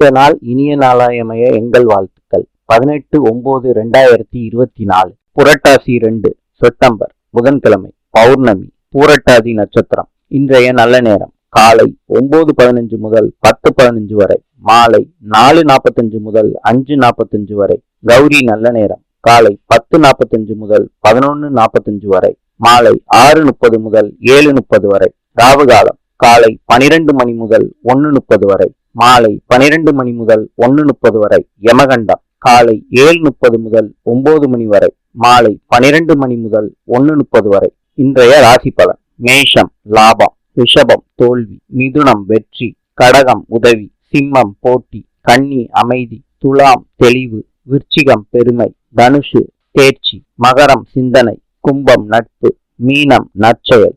இந்த நாள் இனிய நாளாயமைய எங்கள் வாழ்த்துக்கள். பதினெட்டு ஒன்பது ரெண்டாயிரத்தி இருபத்தி நாலு புரட்டாசி ரெண்டு செப்டம்பர் புதன்கிழமை பௌர்ணமி பூரட்டாதி நட்சத்திரம். இன்றைய நல்ல நேரம் காலை ஒன்பது பதினஞ்சு முதல் பத்து பதினஞ்சு வரை மாலை நாலு நாற்பத்தஞ்சு முதல் அஞ்சு நாற்பத்தஞ்சு வரை கௌரி நல்ல நேரம் காலை பத்து நாற்பத்தஞ்சு முதல் பதினொன்று நாற்பத்தஞ்சு வரை மாலை ஆறு முப்பது முதல் ஏழு முப்பது வரை ராவுகாலம் காலை பனிரெண்டு மணி முதல் ஒன்னு முப்பது வரை மாலை பனிரெண்டு மணி முதல் ஒன்னு முப்பது வரை யமகண்டம் காலை ஏழு முப்பது முதல் ஒன்பது மணி வரை மாலை பனிரெண்டு மணி முதல் ஒன்னு முப்பது வரை. இன்றைய ராசி பலன் மேஷம் லாபம் ரிஷபம் தோல்வி மிதுனம் வெற்றி கடகம் உதவி சிம்மம் போட்டி கன்னி அமைதி துலாம் தெளிவு விருச்சிகம் பெருமை தனுஷு தேர்ச்சி மகரம் சிந்தனை கும்பம் நட்பு மீனம் நற்செயல்.